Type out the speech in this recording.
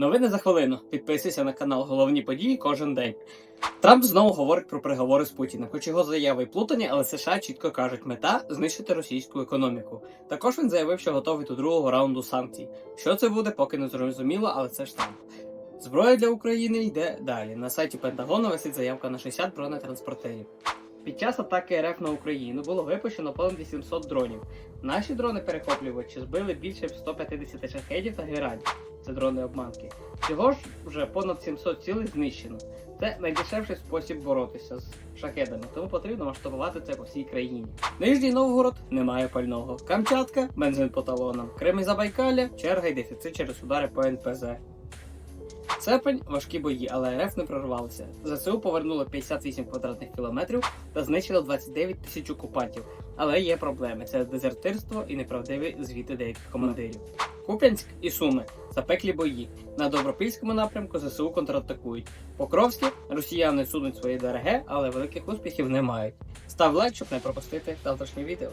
Новини за хвилину. Підписуйся на канал Головні події кожен день. Трамп знову говорить про переговори з Путіним, хоч його заяви й плутані, але США чітко кажуть, мета знищити російську економіку. Також він заявив, що готовий до другого раунду санкцій. Що це буде, поки не зрозуміло, але це ж Трамп. Зброя для України йде далі. На сайті Пентагону висить заявка на 60 бронетранспортерів. Під час атаки РФ на Україну було випущено понад 800 дронів. Наші дрони-перехоплювачі збили більше 150 шахедів та герадів. Дрони обманки. Всього ж вже понад 700 цілей знищено. Це найдешевший спосіб боротися з шахедами, тому потрібно масштабувати це по всій країні. Нижній Новгород немає пального. Камчатка бензин по талонам. Крим і Забайкалля черга й дефіцит через удари по НПЗ. Серпень важкі бої, але РФ не прорвалися. ЗСУ повернуло 58 квадратних кілометрів та знищило 29 тисяч окупантів. Але є проблеми: це дезертирство і неправдиві звіти деяких командирів. Куп'янськ і Суми запеклі бої. На Добропільському напрямку ЗСУ контратакують. Покровські росіяни сунуть свої дороге, але великих успіхів не мають. Став лайк, щоб не пропустити завтрашнє відео.